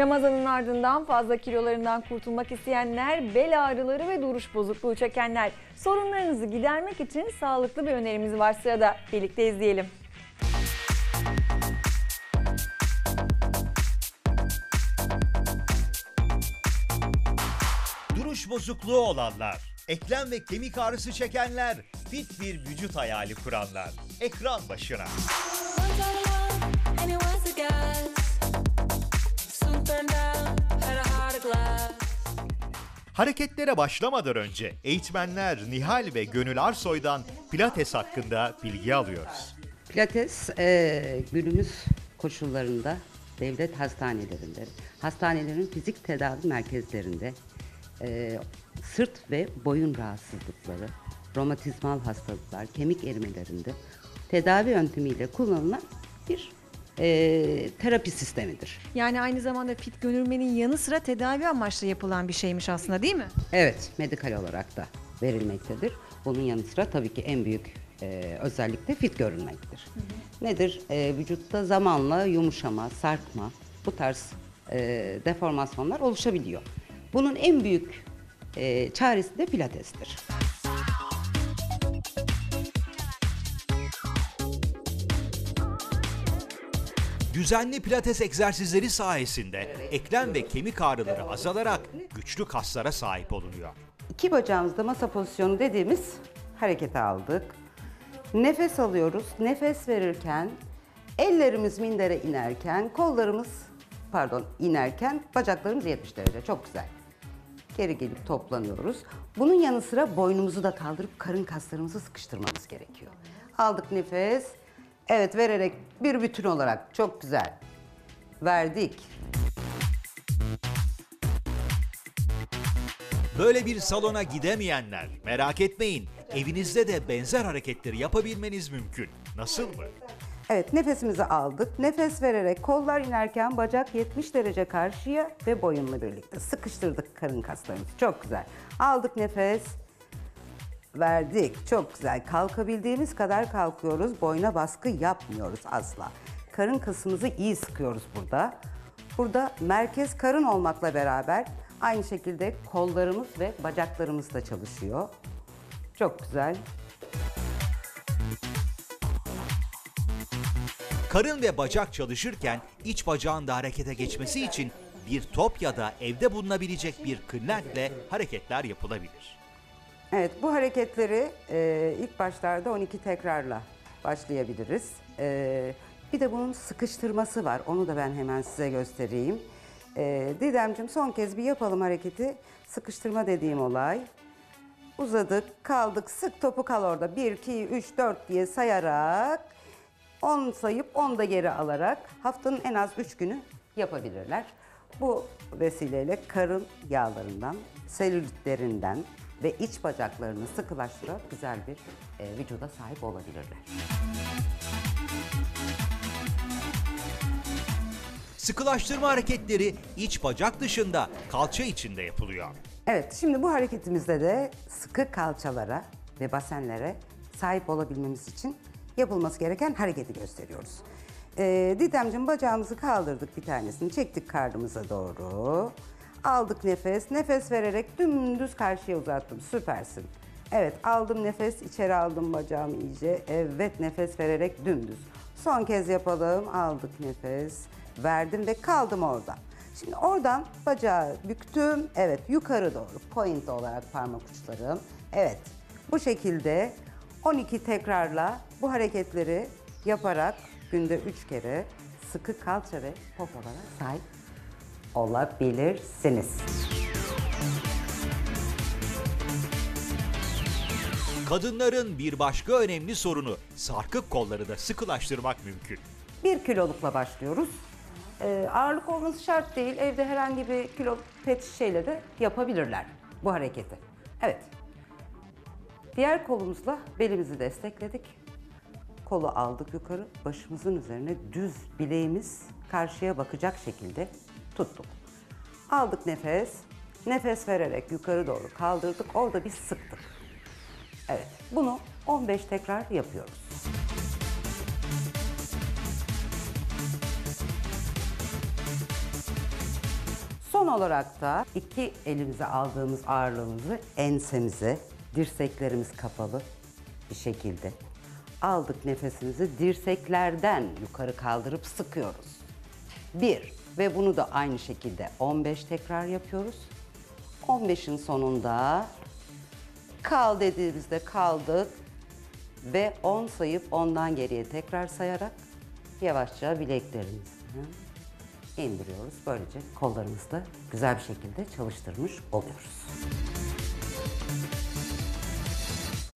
Ramazanın ardından fazla kilolarından kurtulmak isteyenler, bel ağrıları ve duruş bozukluğu çekenler. Sorunlarınızı gidermek için sağlıklı bir önerimiz var sırada. Birlikte izleyelim. Duruş bozukluğu olanlar, eklem ve kemik ağrısı çekenler, fit bir vücut hayali kuranlar. Ekran başına. Once Hareketlere başlamadan önce eğitmenler Nihal ve Gönül Arsoy'dan Pilates hakkında bilgi alıyoruz. Pilates e, günümüz koşullarında devlet hastanelerinde, hastanelerin fizik tedavi merkezlerinde e, sırt ve boyun rahatsızlıkları, romatizmal hastalıklar, kemik erimelerinde tedavi yöntemiyle kullanılan bir e, terapi sistemidir. Yani aynı zamanda fit görünmenin yanı sıra tedavi amaçlı yapılan bir şeymiş aslında değil mi? Evet, medikal olarak da verilmektedir. Bunun yanı sıra tabii ki en büyük e, özellik de fit görünmektir. Nedir? E, vücutta zamanla yumuşama, sarkma, bu tarz e, deformasyonlar oluşabiliyor. Bunun en büyük e, çaresi de pilatestir. Düzenli pilates egzersizleri sayesinde eklem ve kemik ağrıları azalarak güçlü kaslara sahip olunuyor. İki bacağımızda masa pozisyonu dediğimiz harekete aldık. Nefes alıyoruz. Nefes verirken ellerimiz mindere inerken, kollarımız pardon inerken bacaklarımız 70 derece. Çok güzel. Geri gelip toplanıyoruz. Bunun yanı sıra boynumuzu da kaldırıp karın kaslarımızı sıkıştırmamız gerekiyor. Aldık nefes. Evet vererek bir bütün olarak çok güzel. Verdik. Böyle bir salona gidemeyenler merak etmeyin. Evinizde de benzer hareketleri yapabilmeniz mümkün. Nasıl mı? Evet nefesimizi aldık. Nefes vererek kollar inerken bacak 70 derece karşıya ve boyunla birlikte sıkıştırdık karın kaslarımızı. Çok güzel. Aldık nefes. Verdik. Çok güzel. Kalkabildiğimiz kadar kalkıyoruz. Boyuna baskı yapmıyoruz asla. Karın kasımızı iyi sıkıyoruz burada. Burada merkez karın olmakla beraber aynı şekilde kollarımız ve bacaklarımız da çalışıyor. Çok güzel. Karın ve bacak çalışırken iç bacağın da harekete geçmesi için bir top ya da evde bulunabilecek bir kırlentle hareketler yapılabilir. Evet, bu hareketleri e, ilk başlarda 12 tekrarla başlayabiliriz. E, bir de bunun sıkıştırması var. Onu da ben hemen size göstereyim. E, Didemciğim son kez bir yapalım hareketi. Sıkıştırma dediğim olay. Uzadık, kaldık, sık topu kal orada. 1, 2, 3, 4 diye sayarak 10 sayıp 10 da geri alarak haftanın en az 3 günü yapabilirler. Bu vesileyle karın yağlarından, selülitlerinden ve iç bacaklarını sıkılaştırarak güzel bir e, vücuda sahip olabilirler. Sıkılaştırma hareketleri iç bacak dışında kalça içinde yapılıyor. Evet, şimdi bu hareketimizde de sıkı kalçalara ve basenlere sahip olabilmemiz için yapılması gereken hareketi gösteriyoruz. Ee, Didemciğim bacağımızı kaldırdık bir tanesini, çektik karnımıza doğru. Aldık nefes, nefes vererek dümdüz karşıya uzattım, süpersin. Evet, aldım nefes, içeri aldım bacağımı iyice. Evet, nefes vererek dümdüz. Son kez yapalım, aldık nefes, verdim ve kaldım orada. Şimdi oradan bacağı büktüm. Evet yukarı doğru point olarak parmak uçlarım. Evet bu şekilde 12 tekrarla bu hareketleri yaparak günde 3 kere sıkı kalça ve popolara sahip olabilirsiniz. Kadınların bir başka önemli sorunu sarkık kolları da sıkılaştırmak mümkün. 1 kilolukla başlıyoruz. Ee, ağırlık olması şart değil. Evde herhangi bir kilo pet şişeyle de yapabilirler bu hareketi. Evet. Diğer kolumuzla belimizi destekledik. Kolu aldık yukarı, başımızın üzerine düz bileğimiz karşıya bakacak şekilde tuttuk. Aldık nefes, nefes vererek yukarı doğru kaldırdık, orada bir sıktık. Evet, bunu 15 tekrar yapıyoruz. Son olarak da iki elimize aldığımız ağırlığımızı ensemize, dirseklerimiz kapalı bir şekilde aldık nefesimizi dirseklerden yukarı kaldırıp sıkıyoruz. Bir ve bunu da aynı şekilde 15 tekrar yapıyoruz. 15'in sonunda kal dediğimizde kaldık ve 10 sayıp ondan geriye tekrar sayarak yavaşça bileklerimizi indiriyoruz. Böylece kollarımızı da güzel bir şekilde çalıştırmış oluyoruz.